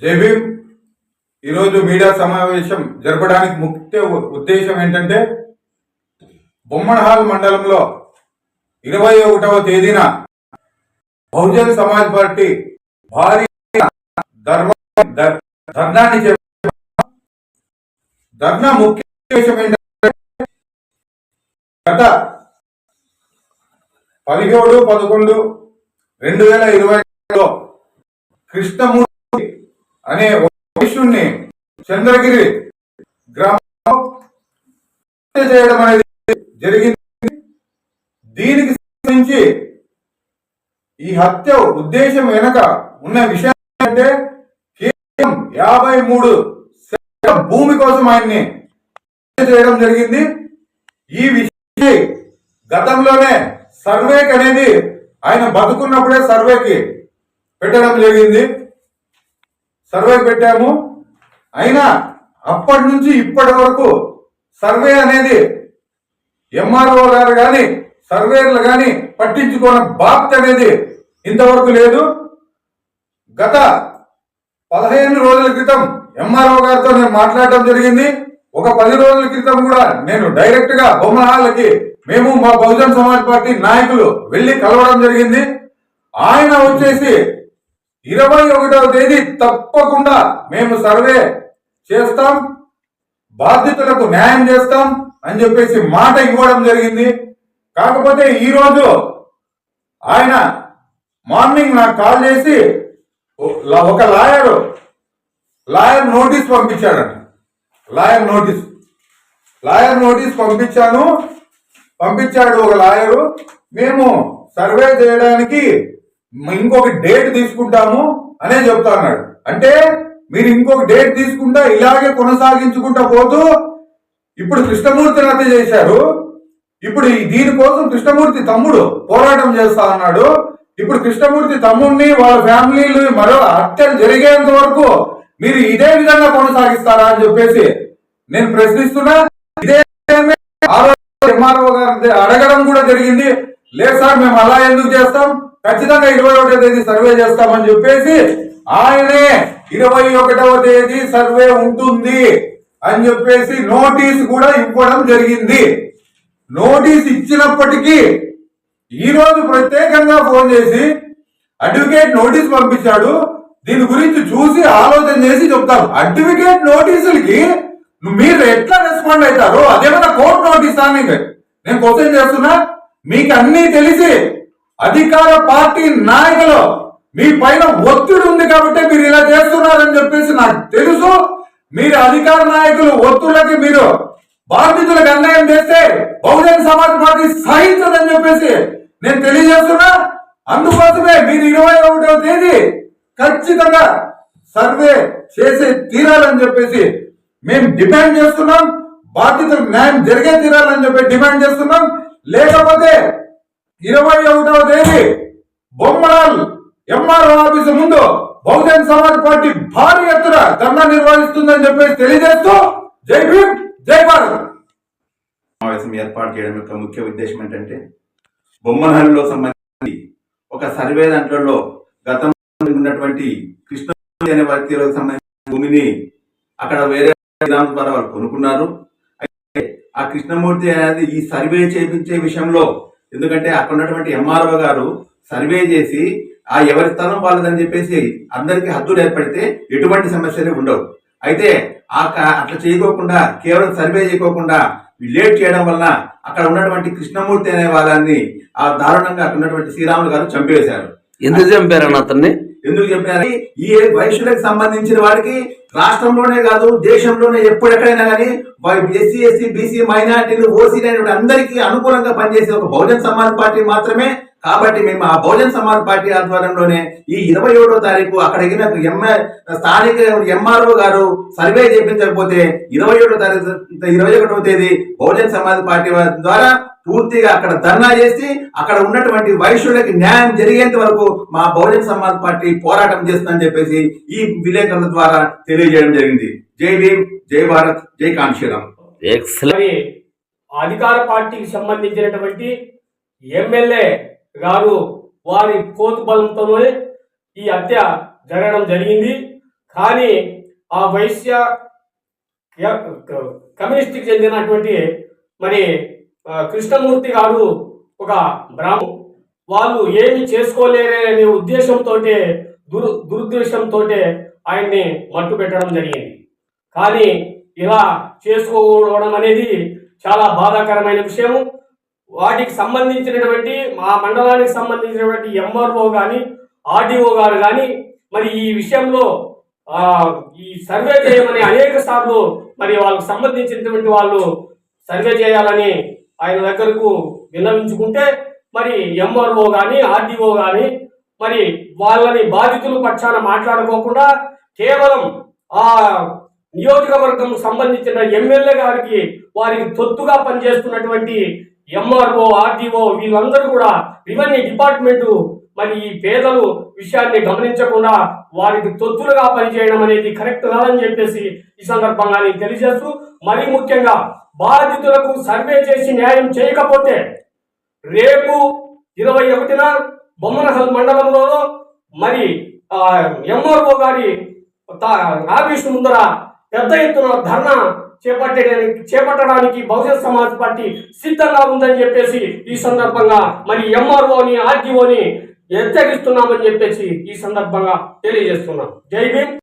జై ఈరోజు మీడియా సమావేశం జరపడానికి ముఖ్య ఉ- ఉద్దేశం ఏంటంటే బొమ్మనహాల్ మండలంలో ఇరవై ఒకటవ తేదీన బహుజన్ సమాజ్ పార్టీ భారీ ధర్నాన్ని ధర్నా ముఖ్య ఉద్దేశం ఏంటంటే గత పదిహేడు పదకొండు రెండు వేల ఇరవై కృష్ణమూర్తి అనే ఒక వైశ్యుణ్ణి చంద్రగిరి గ్రామంలో చేయడం అనేది జరిగింది. దీనికి సంబంధించి ఈ హత్య ఉద్దేశం వెనక ఉన్న విషయం అంటే కేవలం యాభై మూడు భూమి కోసం ఆయన్ని చేయడం జరిగింది. ఈ విషయం గతంలోనే సర్వేకి అనేది ఆయన బతుకున్నప్పుడే సర్వేకి పెట్టడం జరిగింది. సర్వే పెట్టాము. అయినా అప్పటి నుంచి ఇప్పటి వరకు సర్వే అనేది ఎంఆర్ఓ గారు కానీ సర్వేర్లు కానీ పట్టించుకోవడం బాప్త అనేది ఇంతవరకు లేదు. గత పదహైదు రోజుల క్రితం ఎంఆర్ఓ గారితో నేను మాట్లాడటం జరిగింది. ఒక పది రోజుల క్రితం కూడా నేను డైరెక్ట్గా బొమ్మహాళ్ళకి మేము మా బహుజన్ సమాజ్ పార్టీ నాయకులు వెళ్ళి కలవడం జరిగింది. ఆయన వచ్చేసి ఇరవై ఒకటవ తేదీ తప్పకుండా మేము సర్వే చేస్తాం బాధితులకు న్యాయం చేస్తాం అని చెప్పేసి మాట ఇవ్వడం జరిగింది. కాకపోతే ఈ రోజు ఆయన మార్నింగ్ నాకు కాల్ చేసి ఒక లాయర్ లాయర్ నోటీస్ పంపించాడండి లాయర్ నోటీస్. లాయర్ నోటీస్ పంపించాను పంపించాడు ఒక లాయరు. మేము సర్వే చేయడానికి ఇంకొక డేట్ తీసుకుంటాము అనే చెప్తా అన్నాడు. అంటే మీరు ఇంకొక డేట్ తీసుకుంటా ఇలాగే కొనసాగించుకుంటా పోతూ ఇప్పుడు కృష్ణమూర్తిని హత్య చేశారు. ఇప్పుడు దీనికోసం కృష్ణమూర్తి తమ్ముడు పోరాటం చేస్తా అన్నాడు. ఇప్పుడు కృష్ణమూర్తి తమ్ముడిని వాళ్ళ ఫ్యామిలీలు మరో హత్యలు జరిగేంత వరకు మీరు ఇదే విధంగా కొనసాగిస్తారా అని చెప్పేసి నేను ప్రశ్నిస్తున్నా. ఇదే ఎంఆర్ఓ అడగడం కూడా జరిగింది. లేదు సార్ మేము అలా ఎందుకు చేస్తాం? ఖచ్చితంగా ఇరవై ఒకటో తేదీ సర్వే చేస్తామని చెప్పేసి ఆయనే ఇరవై ఒకటవ తేదీ సర్వే ఉంటుంది అని చెప్పేసి నోటీస్ కూడా ఇవ్వడం జరిగింది. నోటీస్ ఇచ్చినప్పటికీ ఈరోజు ప్రత్యేకంగా ఫోన్ చేసి అడ్వకేట్ నోటీస్ పంపించాడు. దీని గురించి చూసి ఆలోచన చేసి చెప్తాం. అడ్వకేట్ నోటీసులకి మీరు ఎట్లా రెస్పాండ్ అవుతారు అదేమన్నా కోర్టు నోటీసా నీకు నేను క్వశ్చన్ చేస్తున్నా మీకు అన్ని తెలిసి అధికార పార్టీ నాయకులు మీ పైన ఒత్తిడి ఉంది కాబట్టి మీరు ఇలా చేస్తున్నారని చెప్పేసి నాకు తెలుసు. మీరు అధికార నాయకులు ఒత్తులకి మీరు బాధితులకు అన్యాయం చేస్తే బహుజన సమాజ్ పార్టీ సహించదని చెప్పేసి నేను తెలియజేస్తున్నా. అందుకోసమే మీరు ఇరవై ఒకటవ తేదీ ఖచ్చితంగా సర్వే చేసి తీరాలని చెప్పేసి మేము డిమాండ్ చేస్తున్నాం. బాధితులకు న్యాయం జరిగే తీరాలని చెప్పి డిమాండ్ చేస్తున్నాం. లేకపోతే ఇరవై ఒకటవ తేదీ బొమ్మడాల్ ఎంఆర్ఓ ఆఫీసు ముందు బహుజన్ సమాజ్ పార్టీ భారీ ఎత్తున ధర్నా నిర్వహిస్తుందని చెప్పేసి తెలియజేస్తూ జై భీమ్ జై భారత్. సమావేశం ఏర్పాటు చేయడం యొక్క ముఖ్య ఉద్దేశం ఏంటంటే బొమ్మనహల్లిలో సంబంధించి ఒక సర్వే దాంట్లో గతంలో ఉన్నటువంటి కృష్ణ అనే వ్యక్తులకు సంబంధించిన భూమిని అక్కడ వేరే విధానం ద్వారా వాళ్ళు కొనుక్కున్నారు. అయితే ఆ కృష్ణమూర్తి అనేది ఈ సర్వే చేయించే విషయంలో ఎందుకంటే అక్కడ ఉన్నటువంటి ఎంఆర్ఓ గారు సర్వే చేసి ఆ ఎవరి స్థలం వాళ్ళదని చెప్పేసి అందరికీ హద్దులు ఏర్పడితే ఎటువంటి సమస్యలు ఉండవు. అయితే ఆ క- అట్లా చేయకోకుండా కేవలం సర్వే చేయకోకుండా లేట్ చేయడం వలన అక్కడ ఉన్నటువంటి కృష్ణమూర్తి అనే వాళ్ళని ఆ దారుణంగా అక్కడ ఉన్నటువంటి శ్రీరాములు గారు చంపేశారు ఎందుకు చంపారన్న అతన్ని? ఎందుకు చెప్పారు? ఈ వైశ్యులకు సంబంధించిన వారికి రాష్ట్రంలోనే కాదు దేశంలోనే ఎప్పుడెక్కడైనా కానీ ఎస్సీ ఎస్సీ బీసీ మైనార్టీలు ఓసీ అందరికీ అనుకూలంగా పనిచేసే ఒక బహుజన్ సమాజ్ పార్టీ మాత్రమే. కాబట్టి మేము ఆ బహుజన్ సమాజ్ పార్టీ ఆధ్వర్యంలోనే ఈ ఇరవై ఏడో తారీఖు అక్కడికి ఎంఏ స్థానిక ఎంఆర్ఓ గారు సర్వే చేయించకపోతే ఇరవై ఏడో తారీఖు ఇరవై ఒకటో తేదీ బహుజన్ సమాజ్ పార్టీ ద్వారా పూర్తిగా అక్కడ ధర్నా చేసి అక్కడ ఉన్నటువంటి వైశ్యులకి న్యాయం జరిగేంత వరకు మా బహుజన్ సమాజ్ పార్టీ పోరాటం చేస్తుందని చెప్పేసి ఈ విలేకరుల ద్వారా తెలియజేయడం జరిగింది. జై భీమ్ జై భారత్ జై మరి అధికార పార్టీకి సంబంధించినటువంటి ఎమ్మెల్యే గారు వారి కోతు బలంతోనే ఈ హత్య జరగడం జరిగింది. కానీ ఆ వైశ్య కమ్యూనిస్ట్కి చెందినటువంటి మరి కృష్ణమూర్తి గారు ఒక బ్రాహ్మ వాళ్ళు ఏమి చేసుకోలేరనే ఉద్దేశంతో దురు దురుద్దేశంతో ఆయన్ని మట్టు పెట్టడం జరిగింది. కానీ ఇలా చేసుకోవడం అనేది చాలా బాధాకరమైన విషయం వాటికి సంబంధించినటువంటి మా మండలానికి సంబంధించినటువంటి ఎంఆర్ఓ కానీ ఆర్డీఓ గారు కానీ మరి ఈ విషయంలో ఈ సర్వే చేయమని అనేక సార్లు మరి వాళ్ళకి సంబంధించినటువంటి వాళ్ళు సర్వే చేయాలని ఆయన దగ్గరకు విన్నవించుకుంటే మరి ఎంఆర్ఓ కానీ ఆర్డీఓ కానీ మరి వాళ్ళని బాధితుల పక్షాన మాట్లాడుకోకుండా కేవలం ఆ నియోజకవర్గం సంబంధించిన ఎమ్మెల్యే గారికి వారికి తొత్తుగా పనిచేస్తున్నటువంటి ఎంఆర్ఓ ఆర్డీఓ వీళ్ళందరూ కూడా రెవెన్యూ డిపార్ట్మెంటు మరి ఈ పేదలు విషయాన్ని గమనించకుండా వారికి తొత్తులుగా పనిచేయడం అనేది కరెక్ట్ కాదని చెప్పేసి ఈ సందర్భంగా నేను తెలియజేస్తూ మరీ ముఖ్యంగా బాధితులకు సర్వే చేసి న్యాయం చేయకపోతే రేపు ఇరవై ఒకటిన బొమ్మనహల్ మండలంలో మరి ఎంఆర్ఓ గారి తా- ఆఫీసు ముందర పెద్ద ఎత్తున ధర్నా చేపట్టడానికి చేపట్టడానికి బహుజన సమాజ్ పార్టీ సిద్ధంగా ఉందని చెప్పేసి ఈ సందర్భంగా మరి ఎంఆర్ఓని ఆర్డీఓని హెచ్చరిస్తున్నామని చెప్పేసి ఈ సందర్భంగా తెలియజేస్తున్నాం. జై భీమ్.